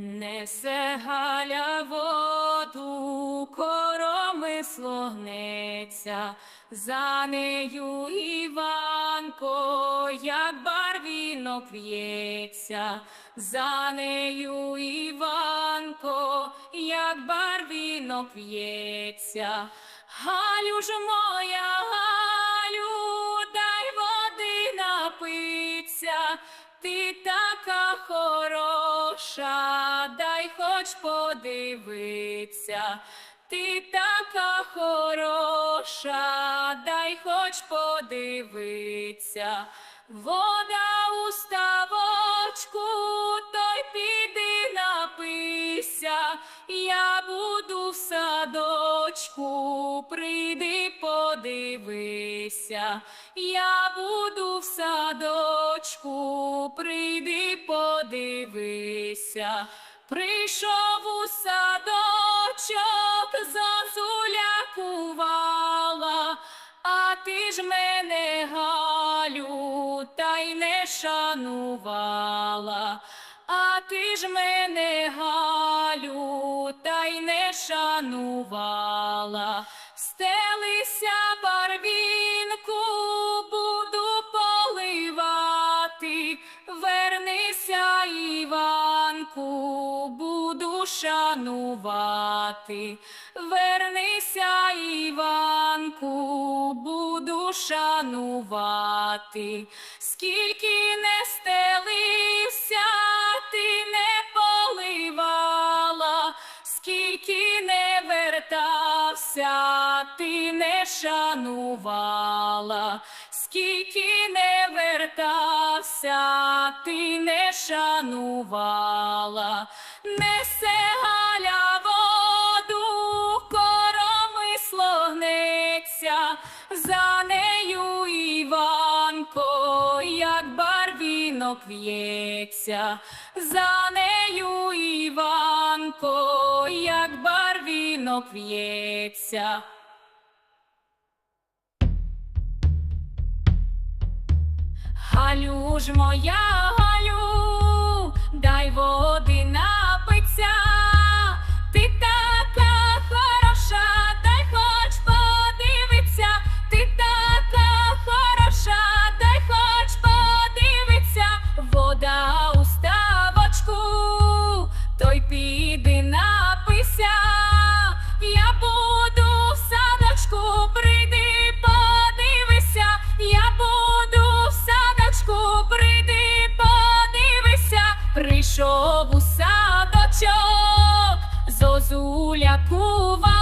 Несе Галя воду, коромисло гнеться, за нею Іванко, як барвінок в'ється, за нею Іванко, як барвінок в'ється. Галю ж моя, Галю, дай води напиться, ти така хороша, хоч подивиться, ти така хороша, дай хоч подивиться, вода у ставочку, той піди напися, я буду в садочку, прийди подивися, я буду в садочку, прийди подивися. Прийшов у садочок, зозуля кувала, а ти ж мене, Галю, та й не шанувала, а ти ж мене, Галю, та й не шанувала. Стелися барвінку, буду поливати, вернися, Іванку, шанувати, вернися, Іванку, буду шанувати, скільки не стелився, ти не поливала, скільки не вертався, ти не шанувала, скільки не вертався, ти не шанувала, несе Галя воду, коромисло гнеться, за нею Іванко, як барвінок в'ється, за нею Іванко, як барвінок в'ється. Галю ж моя, прийшов у садочок, зозуля кувала,